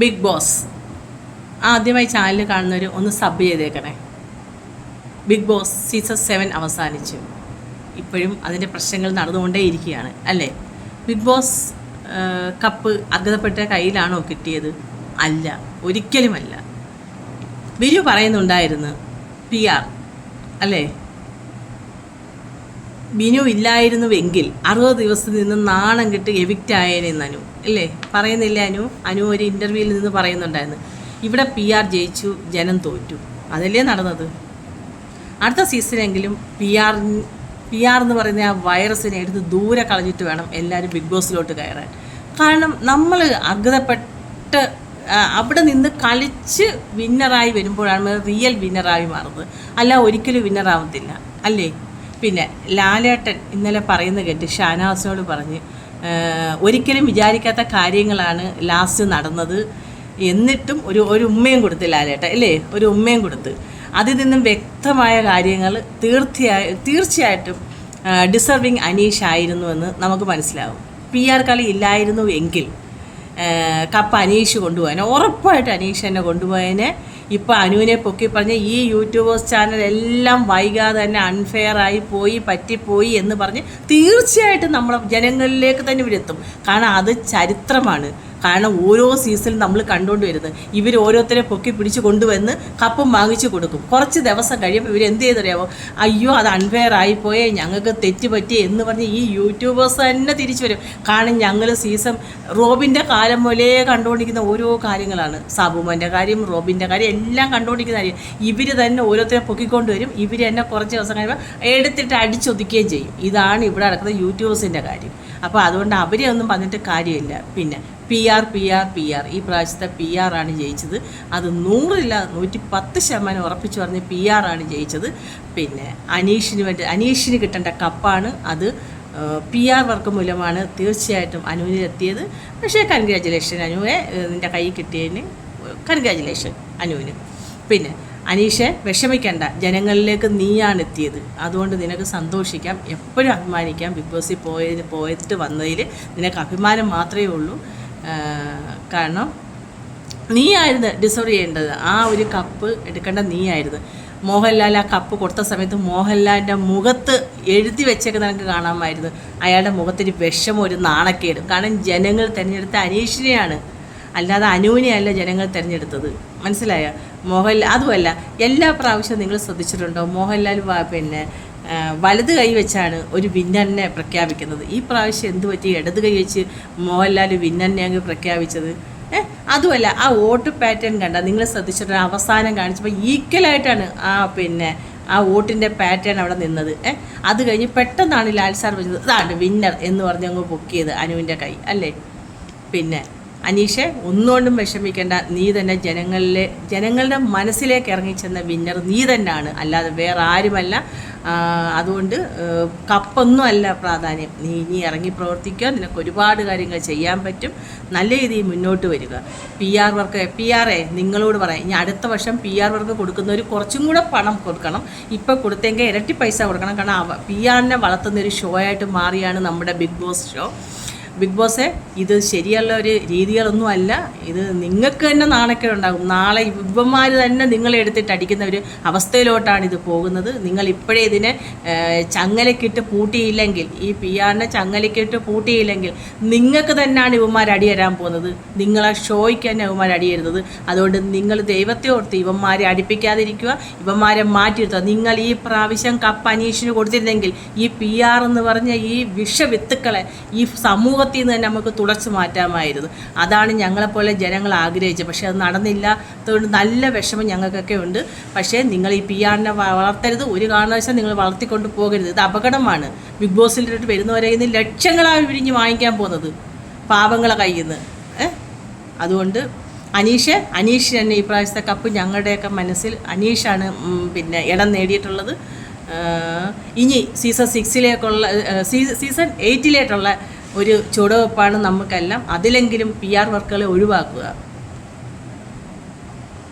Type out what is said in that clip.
Big boss. ആദ്യമായി channel കാണുന്നവർ ഒന്ന് സബ് ചെയ്തേക്കണേ. ബിഗ് ബോസ് സീസൺ സെവൻ അവസാനിച്ചു. ഇപ്പോഴും അതിന്റെ പ്രശ്നങ്ങൾ നടന്നുകൊണ്ടേ ഇരിക്കുകയാണ് അല്ലേ? ബിഗ് ബോസ് കപ്പ് അർഹതപ്പെട്ട കയ്യിലാണോ കിട്ടിയത്? അല്ല ഒരിക്കലുമല്ല. ബിജു പറയുന്നുണ്ടായിരുന്നു പി ആർ അല്ലേ? ബിനു ഇല്ലായിരുന്നുവെങ്കിൽ അറുപത് ദിവസത്തിൽ നിന്ന് നാണം കെട്ട് എവിക്റ്റ് ആയേനെന്ന് അനു അല്ലേ? പറയുന്നില്ല അനു? അനു ഒരു ഇന്റർവ്യൂവിൽ നിന്ന് പറയുന്നുണ്ടായിരുന്നു. ഇവിടെ പി ആർ ജയിച്ചു ജനം തോറ്റു. അതല്ലേ നടന്നത്? അടുത്ത സീസണെങ്കിലും പി ആർ പി ആർ എന്ന് പറയുന്ന ആ വൈറസിനെ എടുത്ത് ദൂരെ കളഞ്ഞിട്ട് വേണം എല്ലാവരും ബിഗ് ബോസിലോട്ട് കയറാൻ. കാരണം നമ്മൾ അർഹതപ്പെട്ട് അവിടെ നിന്ന് കളിച്ച് വിന്നറായി വരുമ്പോഴാണ് റിയൽ വിന്നറായി മാറുന്നത്. അല്ല ഒരിക്കലും വിന്നറാവത്തില്ല അല്ലേ? പിന്നെ ലാലേട്ടൻ ഇന്നലെ പറയുന്ന കേട്ട് ഷാനവാസിനോട് പറഞ്ഞ് ഒരിക്കലും വിചാരിക്കാത്ത കാര്യങ്ങളാണ് ലാസ്റ്റ് നടന്നത്. എന്നിട്ടും ഒരു ഒരു ഉമ്മയും കൊടുത്ത് ലാലേട്ടൻ അല്ലേ? ഒരു ഉമ്മയും കൊടുത്ത്. അതിൽ നിന്നും വ്യക്തമായ കാര്യങ്ങൾ തീർച്ചയായ തീർച്ചയായിട്ടും ഡിസർവിങ് അനീഷ് ആയിരുന്നു എന്ന് നമുക്ക് മനസ്സിലാവും. പി ആർ കളി ഇല്ലായിരുന്നു എങ്കിൽ കപ്പ് അനീഷ് കൊണ്ടുപോകാൻ ഉറപ്പായിട്ട് അനീഷ് എന്നെ കൊണ്ടുപോയതിനെ ഇപ്പോൾ അനുവിനെ പൊക്കി പറഞ്ഞ് ഈ യൂട്യൂബേഴ്സ് ചാനൽ എല്ലാം വൈകാതെ തന്നെ അൺഫെയർ ആയി പോയി പറ്റിപ്പോയി എന്ന് പറഞ്ഞ് തീർച്ചയായിട്ടും നമ്മൾ ജനങ്ങളിലേക്ക് തന്നെ ഇവരെത്തും. കാരണം അത് ചരിത്രമാണ്. കാരണം ഓരോ സീസണിൽ നമ്മൾ കണ്ടുകൊണ്ട് വരുന്നത്. ഇവർ ഓരോരുത്തരെ പൊക്കി പിടിച്ച് കൊണ്ടുവന്ന് കപ്പും വാങ്ങിച്ചു കൊടുക്കും. കുറച്ച് ദിവസം കഴിയുമ്പോൾ ഇവർ എന്ത് ചെയ്തറിയാമോ അയ്യോ അത് അൺഫെയർ ആയിപ്പോയേ ഞങ്ങൾക്ക് തെറ്റ് പറ്റി എന്ന് പറഞ്ഞ് ഈ യൂട്യൂബേഴ്സ് തന്നെ തിരിച്ചു വരും. കാരണം ഞങ്ങൾ സീസൺ റോബിന്റെ കാലം മുതലേ കണ്ടുകൊണ്ടിരിക്കുന്ന ഓരോ കാര്യങ്ങളാണ്. സാബുമോന്റെ കാര്യം റോബിന്റെ കാര്യം എല്ലാം കണ്ടുകൊണ്ടിരിക്കുന്ന കാര്യം. ഇവർ തന്നെ ഓരോരുത്തരെ പൊക്കിക്കൊണ്ട് വരും. ഇവർ തന്നെ കുറച്ച് ദിവസം കഴിയുമ്പോൾ എടുത്തിട്ട് അടിച്ചൊതുക്കുകയും ചെയ്യും. ഇതാണ് ഇവിടെ നടക്കുന്ന യൂട്യൂബേഴ്സിന്റെ കാര്യം. അപ്പോൾ അതുകൊണ്ട് അവരെ ഒന്നും പറഞ്ഞിട്ട് കാര്യമില്ല. പിന്നെ P R P R P R ഈ പ്രാവശ്യത്തെ പി ആർ ആണ് ജയിച്ചത്. അത് നൂറില്ല നൂറ്റി പത്ത് ശതമാനം ഉറപ്പിച്ചു പറഞ്ഞ് പി ആർ ആണ് ജയിച്ചത്. പിന്നെ അനീഷിന് വേണ്ടി അനീഷിന് കിട്ടേണ്ട കപ്പാണ് അത്. പി ആർ വർക്ക് മൂലമാണ് തീർച്ചയായിട്ടും അനുവിനെത്തിയത്. പക്ഷേ കൺഗ്രാജുലേഷൻ അനുവെ നിന്റെ കൈ കിട്ടിയതിന് കൺഗ്രാജുലേഷൻ അനുവിന്. പിന്നെ അനീഷെ വിഷമിക്കണ്ട. ജനങ്ങളിലേക്ക് നീയാണ് എത്തിയത് അതുകൊണ്ട് നിനക്ക് സന്തോഷിക്കാം. എപ്പോഴും അഭിമാനിക്കാം. ബിഗ് ബോസിൽ പോയതിന് പോയിട്ട് വന്നതിൽ നിനക്ക് അഭിമാനം മാത്രമേ ഉള്ളൂ. കാരണം നീയായിരുന്നു ഡിസർവ് ചെയ്യേണ്ടത്. ആ ഒരു കപ്പ് എടുക്കേണ്ട നീയായിരുന്നു. മോഹൻലാൽ ആ കപ്പ് കൊടുത്ത സമയത്ത് മോഹൻലാലിന്റെ മുഖത്ത് എഴുതി വെച്ചേക്കുന്ന നമുക്ക് കാണാമായിരുന്നു. അയാളുടെ മുഖത്തിന് വിഷമം ഒരു നാണക്കേടും. കാരണം ജനങ്ങൾ തിരഞ്ഞെടുത്ത അനീഷിനെയാണ്. അല്ലാതെ അനുവിനെയല്ല ജനങ്ങൾ തിരഞ്ഞെടുത്തത്. മനസ്സിലായ? മോഹൻലാൽ അതുമല്ല എല്ലാ പ്രാവശ്യവും നിങ്ങൾ ശ്രദ്ധിച്ചിട്ടുണ്ടോ? മോഹൻലാൽ പിന്നെ വലത് കൈ വെച്ചാണ് ഒരു വിന്നനെ പ്രഖ്യാപിക്കുന്നത്. ഈ പ്രാവശ്യം എന്ത് പറ്റി? ഇടത് കൈ വെച്ച് മോഹൻലാൽ വിന്നനെ അങ്ങ് പ്രഖ്യാപിച്ചത്. ഏ അതുമല്ല ആ വോട്ട് പാറ്റേൺ കണ്ട നിങ്ങൾ ശ്രദ്ധിച്ചിട്ട് അവസാനം കാണിച്ചപ്പോൾ ഈക്വലായിട്ടാണ് ആ പിന്നെ ആ വോട്ടിന്റെ പാറ്റേൺ അവിടെ നിന്നത്. ഏ അത് കഴിഞ്ഞ് പെട്ടെന്നാണ് ലാൽ സാർ വെച്ചത് അതാണ് വിന്നർ എന്ന് പറഞ്ഞ് അങ്ങ് ബുക്ക് പൊക്കിയത് അനുവിന്റെ കൈ അല്ലേ? പിന്നെ അനീഷെ ഒന്നുകൊണ്ടും വിഷമിക്കേണ്ട. നീ തന്നെ ജനങ്ങളിലെ ജനങ്ങളുടെ മനസ്സിലേക്ക് ഇറങ്ങിച്ചെന്ന വിന്നർ നീ തന്നെയാണ്. അല്ലാതെ വേറെ ആരുമല്ല അതുകൊണ്ട് കപ്പൊന്നും അല്ല പ്രാധാന്യം. നീ ഇനി ഇറങ്ങി പ്രവർത്തിക്കുക. നിനക്ക് ഒരുപാട് കാര്യങ്ങൾ ചെയ്യാൻ പറ്റും. നല്ല രീതിയിൽ മുന്നോട്ട് വരിക. P R work P R A നിങ്ങളോട് പറയാം. ഇനി അടുത്ത വർഷം പി ആർ വർക്ക് കൊടുക്കുന്നവർ കുറച്ചും കൂടെ പണം കൊടുക്കണം. ഇപ്പോൾ കൊടുത്തെങ്കിൽ ഇരട്ടി പൈസ കൊടുക്കണം. കാരണം പി ആറിനെ വളർത്തുന്ന ഒരു ഷോ ആയിട്ട് മാറിയാണ് നമ്മുടെ ബിഗ് ബോസ് ഷോ ബിഗ് ബോസേ ഇത് ശരിയുള്ള ഒരു രീതികളൊന്നും അല്ല. ഇത് നിങ്ങൾക്ക് തന്നെ നാണക്കേടുണ്ടാകും നാളെ ഇവന്മാർ തന്നെ നിങ്ങളെ എടുത്തിട്ട് അടിക്കുന്ന ഒരു അവസ്ഥയിലോട്ടാണ് ഇത് പോകുന്നത്. നിങ്ങൾ ഇപ്പോഴേ ഇതിനെ ചങ്ങലക്കിട്ട് പൂട്ടിയില്ലെങ്കിൽ ഈ പി ആറിനെ ചങ്ങലക്കിട്ട് പൂട്ടിയില്ലെങ്കിൽ നിങ്ങൾക്ക് തന്നെയാണ് ഇവന്മാർ അടി വരാൻ പോകുന്നത്. നിങ്ങളെ ഷോയ്ക്ക് തന്നെ ഇവന്മാർ അടി വരുന്നത്. അതുകൊണ്ട് നിങ്ങൾ ദൈവത്തെ ഓർത്ത് ഇവന്മാരെ അടിപ്പിക്കാതിരിക്കുക ഇവന്മാരെ മാറ്റിയിരുത്തുക. നിങ്ങൾ ഈ പ്രാവശ്യം കപ്പ് അനീഷിന് കൊടുത്തിരുന്നെങ്കിൽ ഈ പി ആർ എന്ന് പറഞ്ഞ ഈ വിഷവിത്തുക്കളെ ഈ സമൂഹത്തിൽ നിന്ന് തന്നെ നമുക്ക് തുടച്ചു മാറ്റാമായിരുന്നു. അതാണ് ഞങ്ങളെപ്പോലെ ജനങ്ങൾ ആഗ്രഹിച്ചത്. പക്ഷേ അത് നടന്നില്ല. അതുകൊണ്ട് നല്ല വിഷമം ഞങ്ങൾക്കൊക്കെ ഉണ്ട്. പക്ഷേ നിങ്ങൾ ഈ പി ആറിനെ വളർത്തരുത്. ഒരു കാരണവശാലും നിങ്ങൾ വളർത്തിക്കൊണ്ട് പോകരുത്. ഇത് അപകടമാണ്. ബിഗ് ബോസിലോട്ട് വരുന്നവരെ ഇന്ന് ലക്ഷങ്ങളാണ് വിരിഞ്ഞ് വാങ്ങിക്കാൻ പോകുന്നത്. പാവങ്ങളെ കയ്യിൽ നിന്ന്. അതുകൊണ്ട് അനീഷ് അനീഷ് തന്നെ ഈ പ്രാവശ്യത്തെ കപ്പ് ഞങ്ങളുടെയൊക്കെ മനസ്സിൽ അനീഷാണ് പിന്നെ ഇടം നേടിയിട്ടുള്ളത്. ഇനി സീസൺ സിക്സിലേക്കുള്ള സീസൺ എയ്റ്റിലേക്കുള്ള ഒരു ചുവടുവെപ്പാണ് നമുക്കെല്ലാം അതിലെങ്കിലും പി ആർ വർക്കുകളെ ഒഴിവാക്കുക.